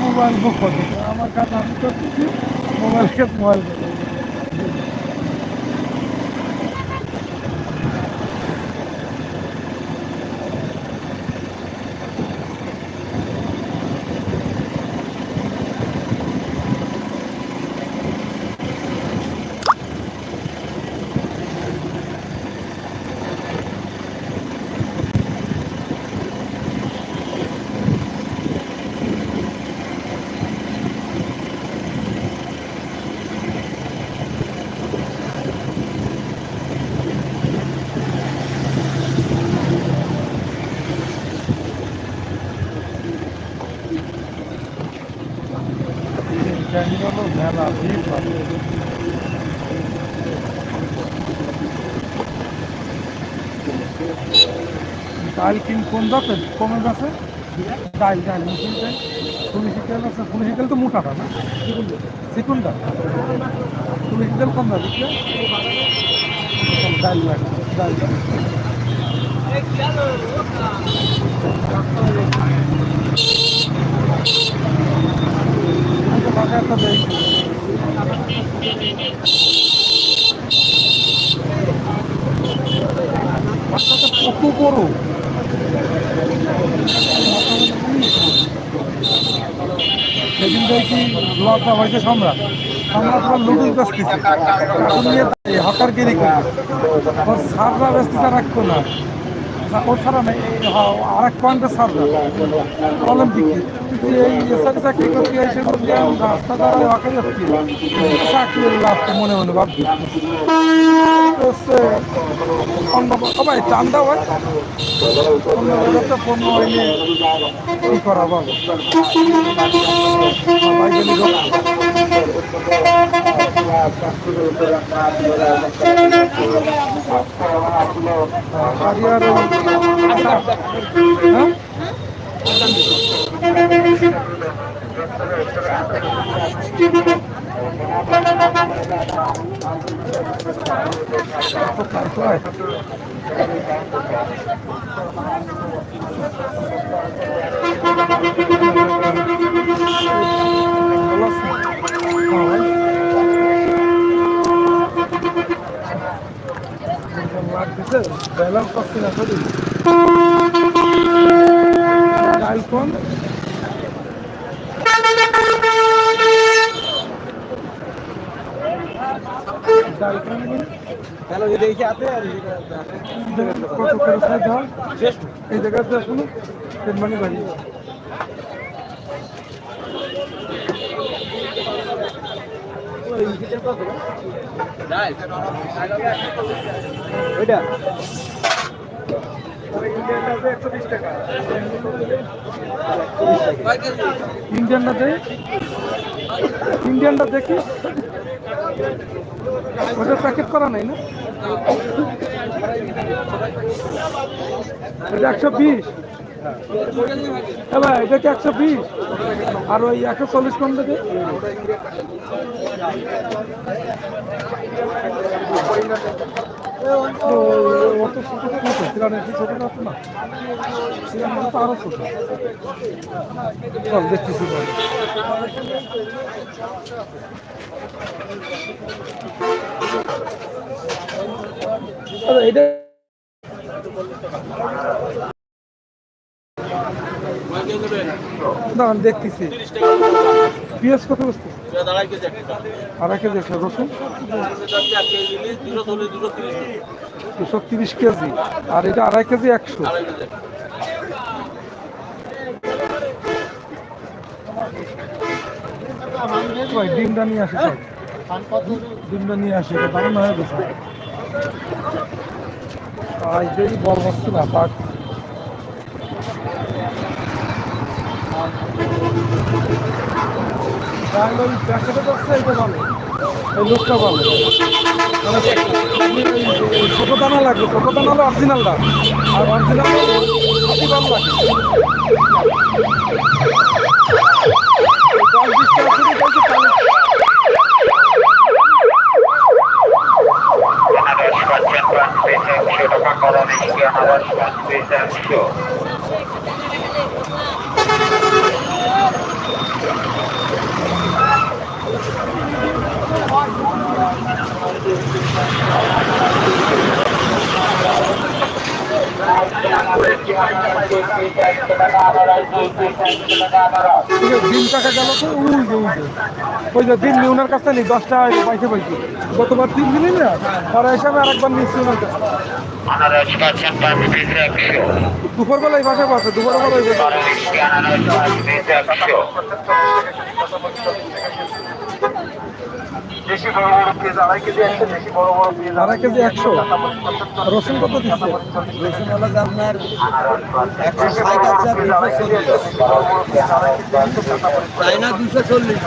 Mobile বুক করতে আমার কাছে আমি করতেছি মোবাইল কাছে মোবাইল জঙ্গল মেলা ভিড় ভালো ডাল কিন কোন দাঁতে কমে গেছে? ডাল ডাল মুসুর ডাল পুলিশি তেল আছে, পুলিশি তেল তো মোটাটা না? চিকুনটা? পুলিশি তেল কম দাম ডাল ডাল দেয় বাচ্চাটা কত বড় সেদিন দেখি লতা হয়েছে সম্রাট সম্রাট ওর লুডুল হকার গিরি করে? ওর সাররা বেচতেছে রাখতো না না, ওর ছাড়া নেই আর এক পয়েন্টের সাররা বলেন কি তুই এই এসআরে চাকরি করতে এসে বলতে রাস্তা দ্বারা হকার যাচ্ছি। চাকরি লাভ মনে মনে ভাবছি সবাই চান্দা হয়। পণ্য হইলে করা বলো সবাই গেলে লোক- বাড়ি আর হ্যাঁ কোথায় ভালো আছেন? হ্যাঁ। লাগতেছে ব্যালেন্স পাচ্ছি না শরীর ডাল কোন ডাল কোন হ্যালো এই জায়গাতে মানে বাড়ি। ইন্ডিয়ানটা দেই ইন্ডিয়ানটা দেখি ওটা প্যাকেট করা নাই না এটা একশো বিশ এবার এটা কি একশো বিশ? আর ওই একশো চল্লিশ কম থেকে? অত ছোটো না তো আরও ছোটো চল বল আরে এটা দাঁড়ান, দেখতেছি। পিঁয়াজ কত বসতে? আর কেজি একশো রসুন? দুশো তিরিশ কেজি, আর এটা আড়াই কেজি একশো। ডিমটা নিয়ে আসে ডিমটা নিয়ে আসে, এটা দারুণ হয়ে গেছে। দেখি বল হচ্ছে না পাক তাহলে ওই প্যাকেটে করছে এটা ভালো এই লোকটা ভালো ছোটো দানা লাগবে ছোটো দানা হলো অরিজিনালটা আর অরিজিনাল ভালো লাগে দশ বিশ টাকা শুধু বলছে টাকা করণে আনারস পাঁচ দিন টাকা গেল তো উল্টে উল্টে ওই যে দিন ওনার কাছটা নেই দশটা টাকা পাইছে পাইছে গতবার দিন দিলি না, তারা হিসাবে আরেকবার নিচ্ছি ওনার কাছে। দুপুরবেলায় পাশে পাশে দুপুরবেলায় দেশি বড় বড় পিস আড়াই কেজি একশো দেশি বড় বড় পিস আড়াই কেজি একশো। রসুন কত দিচ্ছে? রসুন হলো আপনার একশো ষাট আছে আর দুশো চল্লিশ।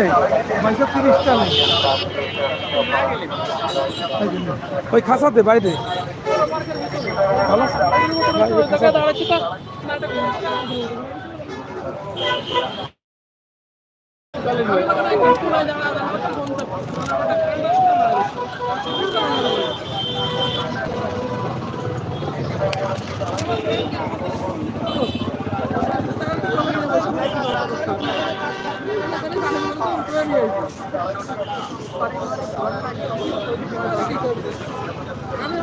নেই তিরিশটা নেই ওই খাসাতে বাইরে। ভালো। বাইরে খাসাতে। আমি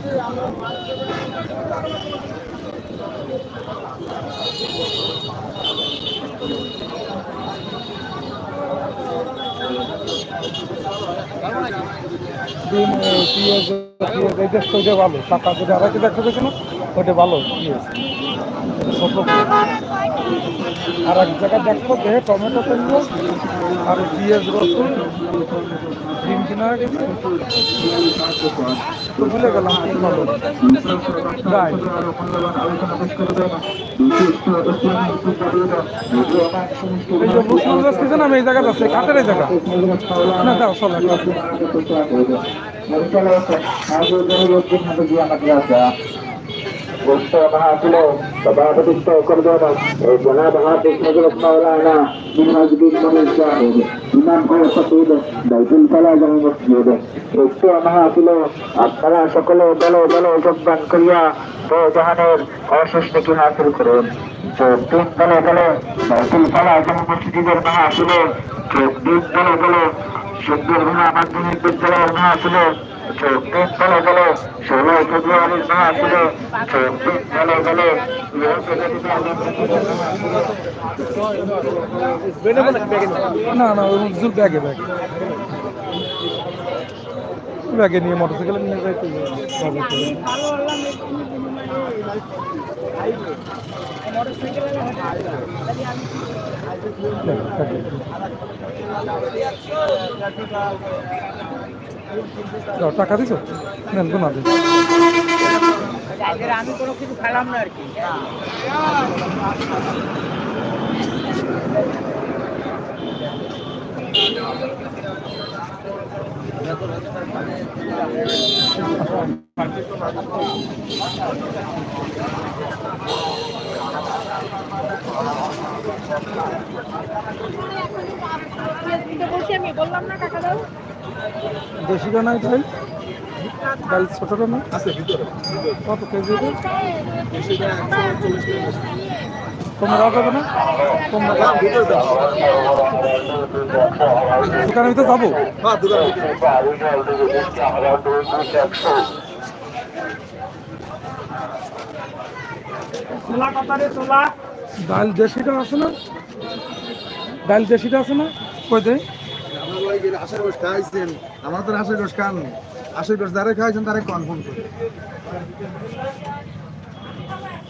এ, পেঁয়াজ পেঁয়াজ এই ভালো টাকা যদি কেজি একশো বেশি না ওইটা ভালো। আর এক জায়গায় দেখব যে টমেটো কিনবো আর পেঁয়াজ রসুন ডিম কিনা ভুলে গেলাম ভালো। রাইট এই যে মুসলিম যাচ্ছে আমি এই জায়গায় যাচ্ছি কাটের এই জায়গা। না, দাও সভাপতিত্ব করবেন এই জনাব হাফিজ নজরুল মাওলানা মিনহাজুদ্দিন মনির সাহেব ইমাম ও খতিব বাইতুল কালা জামি মসজিদ। উক্ত মাহফিলে আপনারা সকলে দলে দলে যোগদান করিয়া ও জাহানের নাকি হাসিল করুন। চব্বিশ দলে দলে বাইতুল কালা জামি মাহফিলে চব্বিশ দলে দলে সুন্দর মাধ্যমিক বিদ্যালয়ের মাহফিলে চব্বিশ দলে দলে ষোলোই ফেব্রুয়ারির মাহফিলে চব্বিশ দলে দলে না না ওই উজ্জ্বল ব্যাগে ব্যাগে ব্যাগে নিয়ে মোটর সাইকেল নিয়ে যাইতে। না। দাও, টাকা দিছো? নেন গোনা দিন আমি কোনো কিছু খেলাম না আর কি। বলছি আমি বললাম না টাকা দাও। দেশিটা নাই ডাল ডাল ছোটটা না আছে কত কেজি এটা? কমে যাবে না? দোকানের ভিতরে যাব? ডাল দেশিটা আছে না? ডাল দেশিটা আছে না? কই দেয়? আশার গোস খাইছেন আমার তো আশার গোস খান। আশার গোস যারা খাইছেন তারা কনফার্ম করে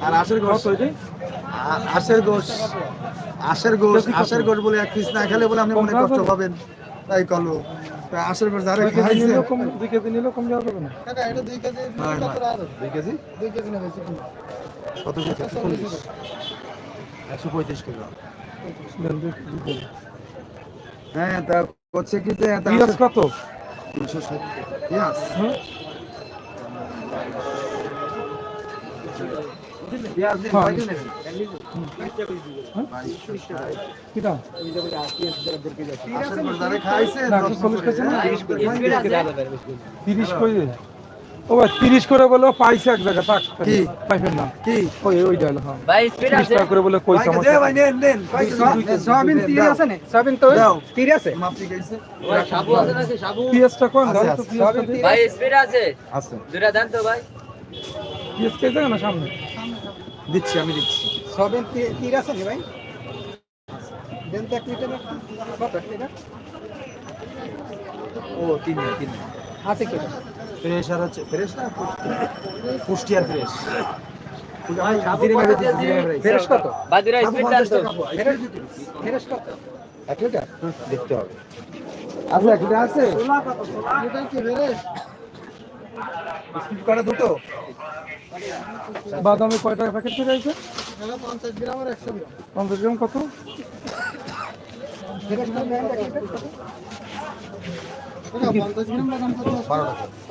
আর আশের গোস আশের গোস আশের গোস আশের গোস বলে এক পিস না খেলে বলে আপনি মনে কষ্ট পাবেন। তাই কলো। আশের গোস যারা দুই কেজি খাইছে নিলেও কম দুই কেজি নিলেও কম দেওয়া যাবে না। দুই কেজি কত কেজি? একশো পঁয়ত্রিশ কিলো। হ্যাঁ তা হচ্ছে কি যে তা পেঁয়াজ কত? তিনশো ষাট পেঁয়াজ। হ্যাঁ। দিন হ্যাঁ। তিরিশ করে ও ভাই তিরিশ করে বলে পাইছে এক জায়গা তাক কি? পাইবেন না। কি? ওই ওই ডাল হ্যাঁ। ভাই তিরিশ টাকা করে বলে কই সমস্যা দে ভাই নেন নেন। সয়াবিন তিরি আছে না? সয়াবিন তো তিরি আছে? মাপ ঠিক ভাই সাবু আছে নাকি? সাবু? পিএসটা কোন? দাও তো আছে। ভাই স্পিড আছে। আছে। দুটা দেন তো ভাই। পিএস কে জায়গা সামনে? দিচ্ছি আমি দিচ্ছি। সয়াবিন তিরি আছে নি ভাই? দেন তো এক লিটার। কত? লিটার? ও তিন না আছে কি? ফ্রেশ আর হচ্ছে ফ্রেশ না পুষ্টি আর ফ্রেশ ফেরেশ কত? স্পিড দেন কত? এক লিটার? দেখতে হবে। আছে? এক লিটার আছে লিটার কি ফেরেশ স্পিড করে দুটো? বাদামি কয় টাকা প্যাকেট করে আছে? পঞ্চাশ গ্রাম আর একশো গ্রাম। পঞ্চাশ গ্রাম কত?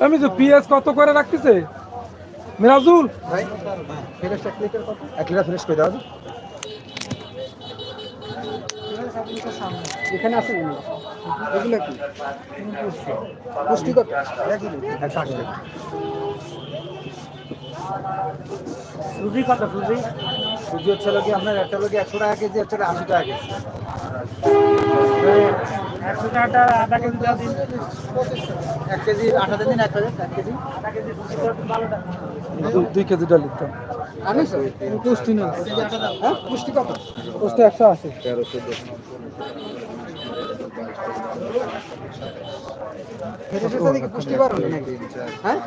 আমি তো পিএস কত করে রাখতেছে? মিরাজুল? ভাই দাও। এখানে আছে এগুলো। একশো টাকা সুজি কত, সুজি? সুজি হচ্ছে লোকে আপনার একটা লোকে একশো টাকা কেজি হচ্ছে আশি টাকা কেজি। একশো টাকাটা আধা কেজি দেওয়া দিন এক কেজি আঠাতে দিন এক কেজি এক কেজি দুই কেজি ডাল লিখতাম আমি পুষ্টি না হ্যাঁ পুষ্টি কত পুষ্টি একশো আশি তেরো চোদ্দ পুষ্টি পারো নাকি হ্যাঁ